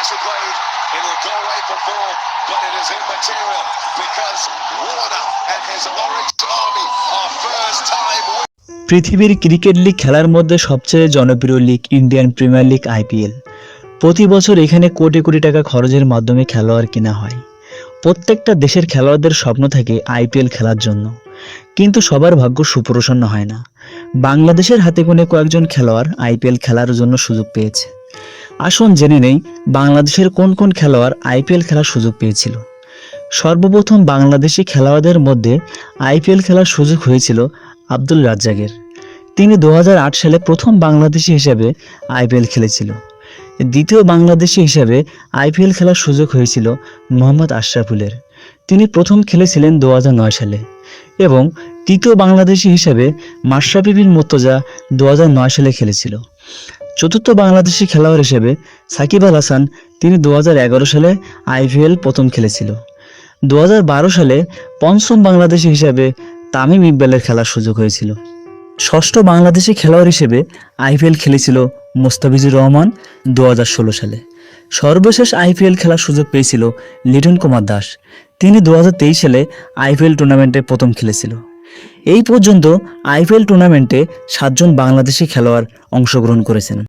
nicely played. It'll go away for four, but it is immaterial because Warner and his Orange Army are first time. পৃথিবীর cricket league খেলার মধ্যে সবচেয়ে জনপ্রিয় league Indian premier league IPL প্রতি বছর এখানে কোটি কোটি টাকা খরচের মাধ্যমে খেলোয়াড় কেনা হয় প্রত্যেকটা দেশের খেলোয়াড়দের স্বপ্ন থাকে আইপিএল খেলার জন্য কিন্তু সবার ভাগ্য সুপ্রসন্ন হয় না বাংলাদেশের হাতে কোনে কয়েকজন খেলোয়াড় আইপিএল খেলার জন্য সুযোগ পেয়েছে আসুন জেনে নেই বাংলাদেশের কোন কোন খেলোয়াড় আইপিএল খেলার সুযোগ পেয়েছিল। সর্বপ্রথম বাংলাদেশি খেলোয়াড়দের মধ্যে আইপিএল খেলার সুযোগ হয়েছিল আব্দুল রাজ্জাকের। তিনি দু হাজার আট সালে প্রথম বাংলাদেশি হিসেবে আইপিএল খেলেছিল। দ্বিতীয় বাংলাদেশি হিসেবে আইপিএল খেলার সুযোগ হয়েছিল মোহাম্মদ আশরাফুলের। তিনি প্রথম খেলেছিলেন দু হাজার নয় সালে এবং তৃতীয় বাংলাদেশি হিসেবে মাশরাফি বিন মুর্তজা দু সালে খেলেছিল। চতুর্থ বাংলাদেশি খেলোয়াড় হিসেবে সাকিব আল হাসান তিনি দু হাজার এগারো সালে আইপিএল প্রথম খেলেছিল। দু হাজার বারো সালে পঞ্চম বাংলাদেশি হিসেবে তামিম ইকবালের খেলার সুযোগ হয়েছিল। ষষ্ঠ বাংলাদেশি খেলোয়াড় হিসেবে আইপিএল খেলেছিল মোস্তাফিজুর রহমান দু হাজার ষোলো সালে। সর্বশেষ আইপিএল খেলার সুযোগ পেয়েছিল লিটন কুমার দাস। তিনি দু হাজার তেইশ সালে আইপিএল টুর্নামেন্টে প্রথম খেলেছিল। এই পর্যন্ত আইপিএল টুর্নামেন্টে সাতজন বাংলাদেশি খেলোয়াড় অংশগ্রহণ করেছেন।